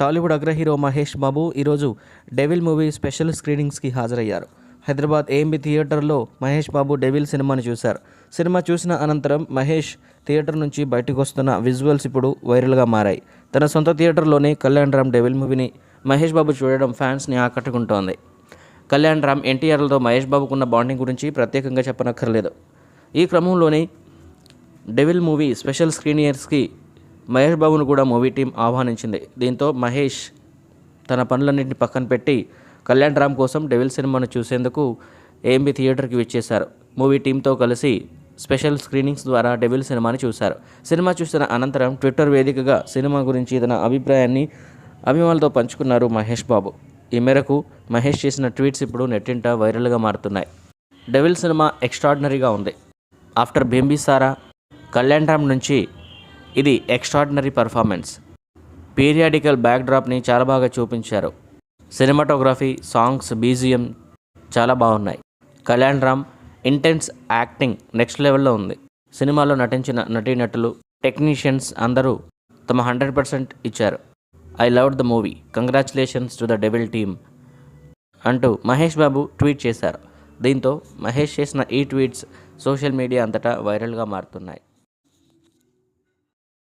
టాలీవుడ్ అగ్ర హీరో మహేష్ బాబు ఈరోజు devil movie special స్క్రీనింగ్స్కి హాజరయ్యారు. హైదరాబాద్ ఏఎంబి థియేటర్లో మహేష్ బాబు డెవిల్ సినిమాని చూశారు. సినిమా చూసిన అనంతరం మహేష్ థియేటర్ నుంచి బయటకు వస్తున్న విజువల్స్ ఇప్పుడు వైరల్గా మారాయి. తన సొంత థియేటర్లోనే కళ్యాణ్ రామ్ డెవిల్ మూవీని మహేష్ బాబు చూడడం ఫ్యాన్స్ని ఆకట్టుకుంటోంది. కళ్యాణ్ రామ్ ఎన్టీఆర్లతో మహేష్ బాబుకున్న బాండింగ్ గురించి ప్రత్యేకంగా చెప్పనక్కర్లేదు. ఈ క్రమంలోనే డెవిల్ మూవీ స్పెషల్ స్క్రీనియర్స్కి మహేష్ బాబును కూడా మూవీ టీం ఆహ్వానించింది. దీంతో మహేష్ తన పనులన్నింటిని పక్కన పెట్టి కళ్యాణ్ రామ్ కోసం డెవిల్ సినిమాను చూసేందుకు ఏఎంబి థియేటర్కి విచ్చేశారు. మూవీ టీంతో కలిసి స్పెషల్ స్క్రీనింగ్స్ ద్వారా డెవిల్ సినిమాని చూశారు. సినిమా చూసిన అనంతరం ట్విట్టర్ వేదికగా సినిమా గురించి తన అభిప్రాయాన్ని అభిమానులతో పంచుకున్నారు మహేష్ బాబు. ఈ మేరకు మహేష్ చేసిన ట్వీట్స్ ఇప్పుడు నెట్టింట వైరల్గా మారుతున్నాయి. డెవిల్ సినిమా ఎక్స్ట్రాడినరీగా ఉంది. ఆఫ్టర్ బెంబిసారా కళ్యాణ్ రామ్ నుంచి ఇది ఎక్స్ట్రాడినరీ పర్ఫార్మెన్స్ పీరియాడికల్ బ్యాక్డ్రాప్ని చాలా బాగా చూపించారు. సినిమాటోగ్రఫీ సాంగ్స్ బీజిఎం చాలా బాగున్నాయి. Kalyan Ram intense acting next లెవెల్లో ఉంది. సినిమాలో నటించిన నటీనటులు టెక్నీషియన్స్ అందరూ తమ హండ్రెడ్ పర్సెంట్ ఇచ్చారు. I love the movie congratulations to the Devil team అంటూ మహేష్ బాబు ట్వీట్ చేశారు. దీంతో మహేష్ చేసిన ఈ ట్వీట్స్ సోషల్ మీడియా అంతటా వైరల్గా మారుతున్నాయి.